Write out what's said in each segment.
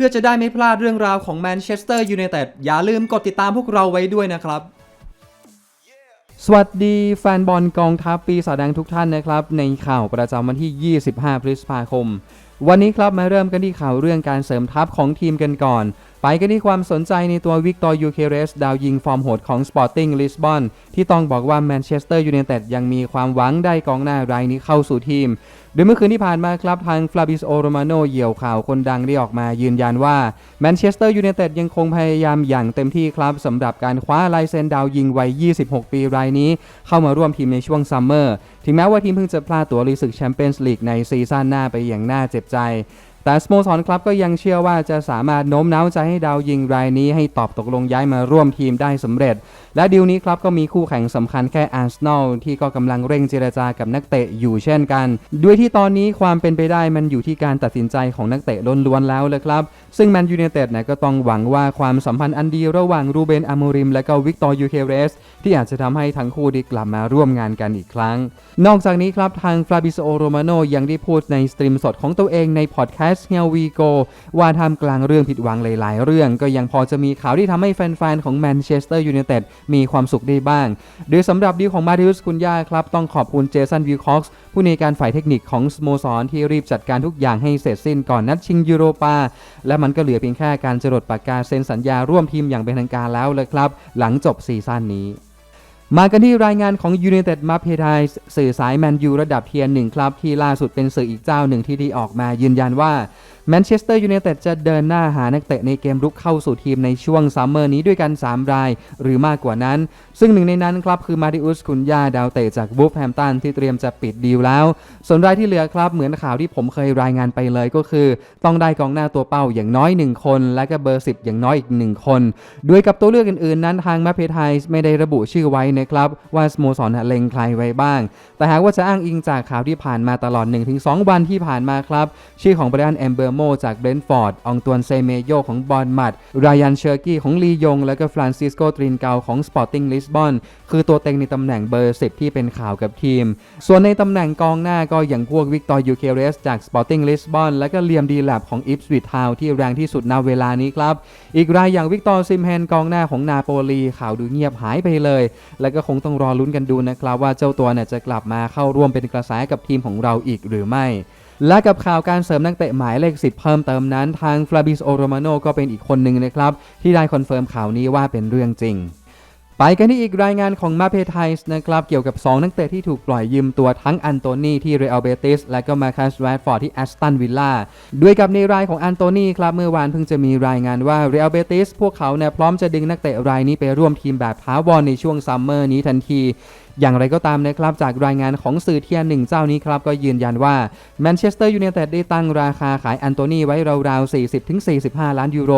พื่อจะได้ไม่พลาดเรื่องราวของแมนเชสเตอร์ยูไนเต็ดอย่าลืมกดติดตามพวกเราไว้ด้วยนะครับ สวัสดีแฟนบอลกองทัพปีศาจแดงทุกท่านนะครับ ในข่าวประจำวันที่ 25 พฤษภาคม วันนี้ครับมาเริ่มกันที่ข่าวเรื่องการเสริมทัพของทีมกันก่อนไปกันที่ความสนใจในตัววิกตอร์ยูเคเรสดาวยิงฟอร์มโหดของ Sporting Lisbon ที่ต้องบอกว่าแมนเชสเตอร์ยูไนเต็ดยังมีความหวังได้กองหน้ารายนี้เข้าสู่ทีม โดยเมื่อคืนที่ผ่านมาครับทางฟลาบิสโอโรมาโนเหยี่ยวข่าวคนดังได้ออกมายืนยันว่าแมนเชสเตอร์ยูไนเต็ดยังคงพยายามอย่างเต็มที่ครับสำหรับการคว้าลายเซ็นดาวยิงวัย 26 ปีรายนี้ เข้ามาร่วมทีมในช่วงซัมเมอร์ถึงแม้ว่าทีมเพิ่งจะพลาดตัวลุยศึกแชมเปี้ยนส์ลีกในซีซั่นหน้าไปอย่างน่าเจ็บใจ แต่สโมสรครับก็ยังเชื่อว่าจะสามารถโน้มน้าวใจให้ดาวยิงรายนี้ให้ตอบตกลงย้ายมาร่วมทีมได้สำเร็จ และดีลนี้ครับก็มีคู่แข่งสำคัญแค่อาร์เซนอลที่ก็กำลังเร่งเจรจากับนักเตะอยู่เช่นกัน ด้วยที่ตอนนี้ความเป็นไปได้มันอยู่ที่การตัดสินใจของนักเตะล้วนๆแล้วเลยครับซึ่งแมนยู i นเต็ดนี่ยก็ต้องหวังว่าความสัมพันธ์อันดีระหว่างรูเบนอาโมริม และก็วิกตอร์ยูเคเรส ที่อาจจะทำให้ทั้งคู่ได้กลับมาร่วมงานกันอีกครั้ง นอกจากนี้ครับทางฟลาบิโซโรมาโนยังได้พูดในสตรีมสดของตัวเองในพอดแคสต์ Here We Go ว่าทำกลางเรื่องผิดหวังหลาย ๆ เรื่อง ก็ยังพอจะมีข่าวที่ทำให้แฟน ๆ ของแมนเชสเตอร์ยูไนเต็ดมีความสุขได้บ้าง โดยสำหรับดีของมาริอุสคุนยาครับต้องขอบคุณเจสันวิลคอกส์ผู้ในการฝ่ายเทคนิคของสโมสรที่รีบจัดการทุกอย่างให้เสร็จสิ้นก่อนนัดชิงยูโรปาและมันก็เหลือเพียงแค่การจรดปากกาเซ็นสัญญาร่วมทีมอย่างเป็นทางการแล้วเลยครับ หลังจบซีซั่นนี้ มากันที่รายงานของ United m a p e t i s สื่อสายแมนยูระดับเทียร์หนึ่งครับ ที่ล่าสุดเป็นสื่ออีกเจ้าหนึ่งที่ได้ออกมายืนยันว่า แมนเชสเตอร์ยูไนเต็ดจะเดินหน้าหานักเตะในเกมรุกเข้าสู่ทีมในช่วงซัมเมอร์นี้ด้วยกัน 3 ราย หรือมากกว่านั้น ซึ่งหนึ่งในนั้นครับคือมาริอุสคุนยาดาวเตะจากบูฟแฮมตันที่เตรียมจะปิดดีลแล้ว ส่วนรายที่เหลือครับเหมือนข่าวที่ผมเคยรายงานไปเลยก็คือ ต้องได้กองหน้าตัวเป้าอย่างน้อย 1 คน และก็เบอร์ 10 อย่างน้อยอีก 1 คน ด้วยกับตัวเลือกอื่นๆ นั้นทางมาเพทายไม่ได้ระบุชื่อไว้นะครับว่าสโมสรเล็งใครไว้บ้าง แต่หากว่าจะอ้างอิงจากข่าวที่ผ่านมาตลอด 1-2 วันที่ผ่านมาครับชื่อของเบรอันแอมเบอร์โมจากเบรนฟอร์ดองตวนเซเมโยของบอลมัด รายานเชอร์กี้ของลียง และก็ฟรานซิสโกตรินเกาของสปอร์ติ้งลิสบอนคือตัวเต็งในตำแหน่งเบอร์10ที่เป็นข่าวกับทีม ส่วนในตำแหน่งกองหน้าก็อย่างพวกวิกตอร์ยูเคเรสจากสปอร์ติ้งลิสบอนและก็เลียมดีแลบของอิฟสวิตทาวที่แรงที่สุดณเวลานี้ครับ อีกรายอย่างวิกตอร์ซิมแฮนกองหน้าของนาโปลีข่าวดูเงียบหายไปเลย และก็คงต้องรอลุ้นกันดูนะครับว่าเจ้าตัวเนี่ยจะกลับมาเข้าร่วมเป็นกระแสกับทีมของเราอีกหรือไม่ และกับข่าวการเสริมนักเตะหมายเลข10เพิ่มเติมนั้นทางฟลาบิสโอโรมาโนก็เป็นอีกคนหนึ่งนะครับ ที่ได้คอนเฟิร์มข่าวนี้ว่าเป็นเรื่องจริงไปกันที่อีกรายงานของมาเพไทส์นะครับ เกี่ยวกับ 2 นักเตะที่ถูกปล่อยยืมตัวทั้งอันโตนีที่เรอัลเบติสและก็มาคัสแรดฟอร์ดที่แอสตันวิลล่าด้วยกับในรายของอันโตนีครับ เมื่อวานเพิ่งจะมีรายงานว่าเรอัลเบติสพวกเขาเนี่ยพร้อมจะดึงนักเตะรายนี้ไปร่วมทีมแบบท้าวรในช่วงซัมเมอร์นี้ทันที อย่างไรก็ตามนะครับจากรายงานของสื่อเทียนหนึ่งเจ้านี้ครับก็ยืนยันว่าแมนเชสเตอร์ยูไนเต็ดได้ตั้งราคาขายอันโตนีไว้ราวๆ 40-45 ล้านยูโร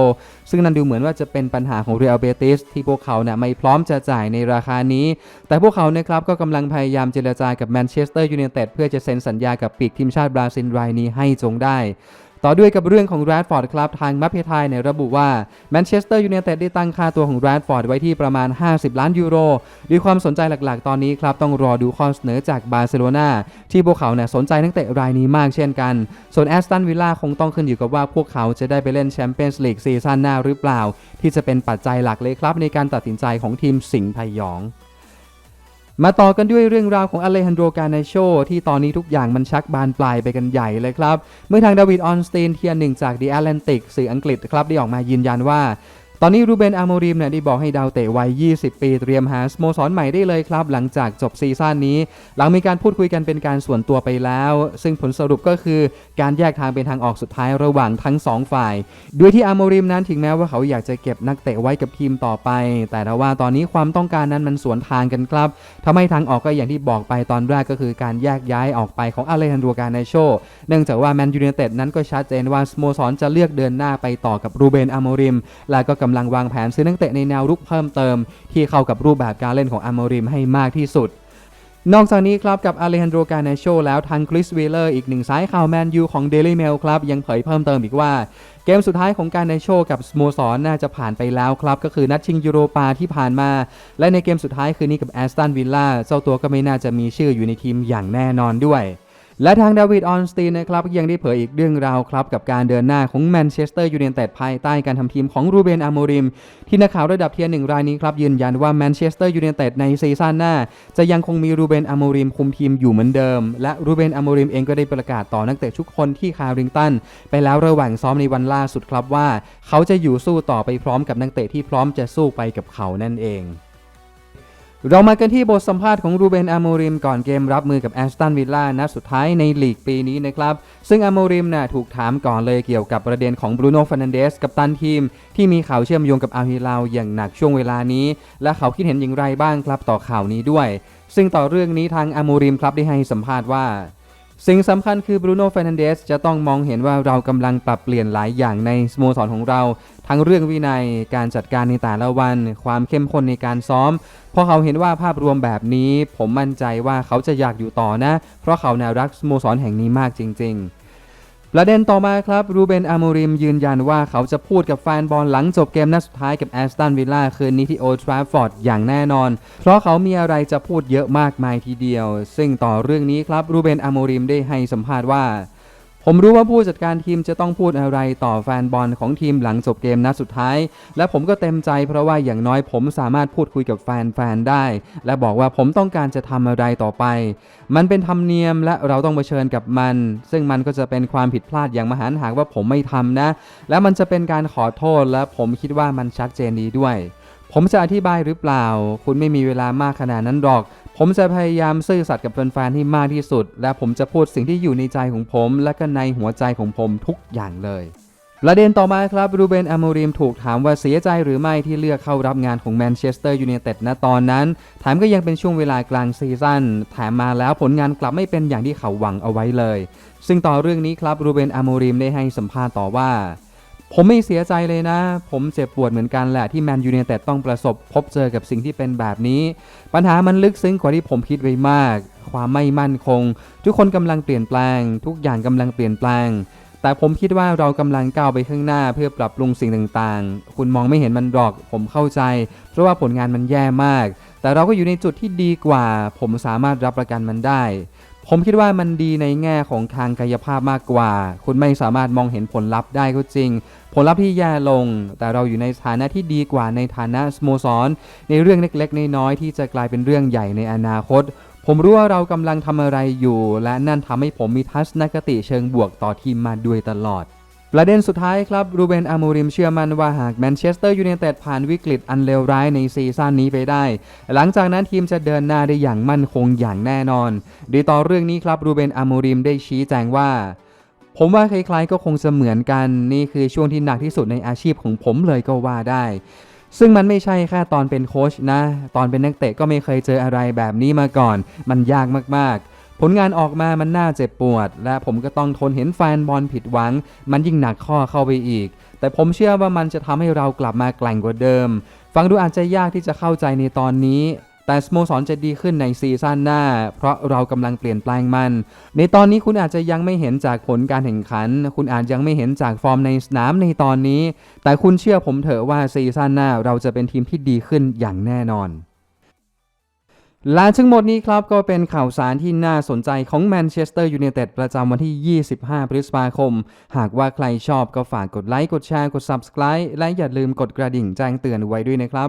ซึ่งนั่นดูเหมือนว่าจะเป็นปัญหาของเรอัลเบติสที่พวกเขาเนี่ยไม่พร้อมจะจ่ายในราคานี้ แต่พวกเขานะครับก็กำลังพยายามเจรจากับแมนเชสเตอร์ยูไนเต็ดเพื่อจะเซ็นสัญญากับปีกทีมชาติบราซิลรายนี้ให้จงได้ ต่อด้วยกับเรื่องของแรดฟอร์ดครับทางมัพเพทายเนี่ยระบุว่าแมนเชสเตอร์ยูไนเต็ดได้ตั้งค่าตัวของแรดฟอร์ดไว้ที่ประมาณ 50 ล้านยูโรด้วยความสนใจหลักๆ ตอนนี้ครับต้องรอดูข้อเสนอจากบาร์เซโลนาที่พวกเขาเนี่ยสนใจนักเตะรายนี้มากเช่นกัน ส่วนแอสตันวิลล่าคงต้องขึ้นอยู่กับว่าพวกเขาจะได้ไปเล่นแชมเปี้ยนส์ลีกซีซั่นหน้าหรือเปล่า ที่จะเป็นปัจจัยหลักเลยครับในการตัดสินใจของทีมสิงห์พยอง มาต่อกันด้วยเรื่องราวของอเลฮันโดกาเนโชที่ตอนนี้ทุกอย่างมันชักบานปลายไปกันใหญ่เลยครับ เมื่อทางดาวิดออนสตีนเทียนหนึ่งจาก The Atlantic สื่ออังกฤษครับได้ออกมายืนยันว่า ตอนนี้รูเบนอาโมริมเนี่ยได้บอกให้ดาวเตะวัย 20 ปีเตรียมหาสโมสรใหม่ได้เลยครับ หลังจากจบซีซั่นนี้ หลังมีการพูดคุยกันเป็นการส่วนตัวไปแล้ว ซึ่งผลสรุปก็คือการแยกทางเป็นทางออกสุดท้ายระหว่างทั้ง 2 ฝ่าย ด้วยที่อาโมริมนั้นถึงแม้ว่าเขาอยากจะเก็บนักเตะไว้กับทีมต่อไป แต่ถ้าว่าตอนนี้ความต้องการนั้นมันสวนทางกันครับทำให้ทางออกก็อย่างที่บอกไปตอนแรกก็คือการแยกย้ายออกไปของอาเลฮันโดกาเนโชเนื่องจากว่าแมนยูไนเต็ดนั้นก็ชัดเจนว่าสโมสรจะเลือกเดินหน้าไปต่อกับรูเบนอาโมริม และก็กำลังวางแผนซื้อนักเตะในแนวรุกเพิ่มเติม ที่เข้ากับรูปแบบการเล่นของอาโมริมให้มากที่สุด นอกจากนี้ครับกับอาเลฮันโดกาเนโชแล้วทางคริสวีเลอร์อีกหนึ่งสายข่าวแมนยูของ Daily Mail ครับยังเผยเพิ่มเติมอีกว่าเกมสุดท้ายของการในโชกับสโมสรน่าจะผ่านไปแล้วครับ ก็คือนัดชิงยูโรปาที่ผ่านมา และในเกมสุดท้ายคืนนี้กับแอสตันวิลล่าเจ้าตัวก็ไม่น่าจะมีชื่ออยู่ในทีมอย่างแน่นอนด้วย และทางดาวิดออนสตีนนะครับยังได้เผยอีกเรื่องราวครับ กับการเดินหน้าของแมนเชสเตอร์ยูไนเต็ดภายใต้การทำทีมของรูเบนอาโมริม ที่นักข่าวระดับเทียร์หนึ่งรายนี้ครับ ยืนยันว่าแมนเชสเตอร์ยูไนเต็ดในซีซั่นหน้า จะยังคงมีรูเบนอาโมริมคุมทีมอยู่เหมือนเดิม และรูเบนอาโมริมเองก็ได้ประกาศต่อนักเตะทุกคนที่คาริงตัน ไปแล้วระหว่างซ้อมในวันล่าสุดครับว่า เขาจะอยู่สู้ต่อไปพร้อมกับนักเตะที่พร้อมจะสู้ไปกับเขานั่นเอง เรามากันที่บทสัมภาษณ์ของรูเบนอาโมริมก่อนเกมรับมือกับแอสตันวิลล่านัดสุดท้ายในลีกปีนี้นะครับ ซึ่งอาโมริมน่ะถูกถามก่อนเลยเกี่ยวกับประเด็นของบรูโน่ฟานันเดสกับตันทีม ที่มีข่าวเชื่อมโยงกับอาฮิลาวอย่างหนักช่วงเวลานี้ และเขาคิดเห็นอย่างไรบ้างครับต่อข่าวนี้ด้วย ซึ่งต่อเรื่องนี้ทางอาโมริมครับได้ให้สัมภาษณ์ว่า สิ่งสำคัญคือบรูโน่เฟรนันเดสจะต้องมองเห็นว่าเรากำลังปรับเปลี่ยนหลายอย่างในสโมสรของเรา ทั้งเรื่องวินัยการจัดการในแต่ละวัน ความเข้มข้นในการซ้อมพอเขาเห็นว่าภาพรวมแบบนี้ ผมมั่นใจว่าเขาจะอยากอยู่ต่อนะ เพราะเขาแนวรักสโมสรแห่งนี้มากจริง ๆ ประเด็นต่อมาครับรูเบนอาโมริมยืนยันว่าเขาจะพูดกับแฟนบอลหลังจบเกมนัดสุดท้ายกับแอสตันวิลล่าคืนนี้ที่โอทราฟอร์ดอย่างแน่นอน เพราะเขามีอะไรจะพูดเยอะมากมายทีเดียว ซึ่งต่อเรื่องนี้ครับรูเบนอาโมริมได้ให้สัมภาษณ์ว่า ผมรู้ว่าผู้จัดการทีมจะต้องพูดอะไรต่อแฟนบอลของทีมหลังจบเกมนัดสุดท้าย และผมก็เต็มใจเพราะว่าอย่างน้อยผมสามารถพูดคุยกับแฟนๆได้ และบอกว่าผมต้องการจะทำอะไรต่อไป มันเป็นธรรมเนียมและเราต้องเผชิญกับมัน ซึ่งมันก็จะเป็นความผิดพลาดอย่างมหันหากว่าผมไม่ทำนะ และมันจะเป็นการขอโทษและผมคิดว่ามันชัดเจนดีด้วย ผมจะอธิบายหรือเปล่า คุณไม่มีเวลามากขนาดนั้นหรอก ผมจะพยายามซื่อสัตย์กับแฟนๆให้มากที่สุด และผมจะพูดสิ่งที่อยู่ในใจของผม และก็ในหัวใจของผมทุกอย่างเลยประเด็นต่อมาครับรูเบนอาโมริมถูกถามว่าเสียใจหรือไม่ที่เลือกเข้ารับงานของแมนเชสเตอร์ยูไนเต็ดณตอนนั้นแถมก็ยังเป็นช่วงเวลากลางซีซั่นแถมมาแล้วผลงานกลับไม่เป็นอย่างที่เขาหวังเอาไว้เลย ซึ่งต่อเรื่องนี้ครับรูเบนอาโมริมได้ให้สัมภาษณ์ต่อว่า ผมไม่เสียใจเลยนะ ผมเจ็บปวดเหมือนกันแหละที่แมนยูไนเต็ดต้องประสบพบเจอกับสิ่งที่เป็นแบบนี้ ปัญหามันลึกซึ้งกว่าที่ผมคิดไว้มาก ความไม่มั่นคง ทุกคนกำลังเปลี่ยนแปลง ทุกอย่างกำลังเปลี่ยนแปลง แต่ผมคิดว่าเรากำลังก้าวไปข้างหน้าเพื่อปรับปรุงสิ่งต่างๆ คุณมองไม่เห็นมันหรอก ผมเข้าใจ เพราะว่าผลงานมันแย่มาก แต่เราก็อยู่ในจุดที่ดีกว่า ผมสามารถรับประกันมันได้ ผมคิดว่ามันดีในแง่ของทางกายภาพมากกว่า คุณไม่สามารถมองเห็นผลลัพธ์ได้ก็จริง ผลลัพธ์ที่แย่ลง แต่เราอยู่ในฐานะที่ดีกว่าในฐานะสโมสร ในเรื่องเล็กๆน้อยๆที่จะกลายเป็นเรื่องใหญ่ในอนาคต ผมรู้ว่าเรากำลังทำอะไรอยู่ และนั่นทำให้ผมมีทัศนคติเชิงบวกต่อทีมมาด้วยตลอด ประเด็นสุดท้ายครับรูเบนอาโมริมเชื่อมั่นว่าหากแมนเชสเตอร์ยูไนเต็ดผ่านวิกฤตอันเลวร้ายในซีซั่นนี้ไปได้ หลังจากนั้นทีมจะเดินหน้าได้อย่างมั่นคงอย่างแน่นอนโดยต่อเรื่องนี้ครับรูเบนอาโมริมได้ชี้แจงว่าผมว่าคล้ายๆก็คงจะเหมือนกัน นี่คือช่วงที่หนักที่สุดในอาชีพของผมเลยก็ว่าได้ ซึ่งมันไม่ใช่แค่ตอนเป็นโค้ชนะ ตอนเป็นนักเตะก็ไม่เคยเจออะไรแบบนี้มาก่อน มันยากมากๆ ผลงานออกมามันน่าเจ็บปวด และผมก็ต้องทนเห็นแฟนบอลผิดหวัง มันยิ่งหนักข้อเข้าไปอีก แต่ผมเชื่อว่ามันจะทำให้เรากลับมาแกร่งกว่าเดิม ฟังดูอาจจะยากที่จะเข้าใจในตอนนี้แต่สโมสรจะดีขึ้นในซีซั่นหน้า เพราะเรากำลังเปลี่ยนแปลงมัน ในตอนนี้คุณอาจจะยังไม่เห็นจากผลการแข่งขัน คุณอาจยังไม่เห็นจากฟอร์มในสนามในตอนนี้ แต่คุณเชื่อผมเถอะว่าซีซั่นหน้าเราจะเป็นทีมที่ดีขึ้นอย่างแน่นอน และทั้งหมดนี้ครับก็เป็นข่าวสารที่น่าสนใจของแมนเชสเตอร์ยูไนเต็ดประจำวันที่ 25 พฤษภาคม หากว่าใครชอบก็ฝากกดไลค์ กดแชร์ กด Subscribe และอย่าลืมกดกระดิ่งแจ้งเตือนไว้ด้วยนะครับ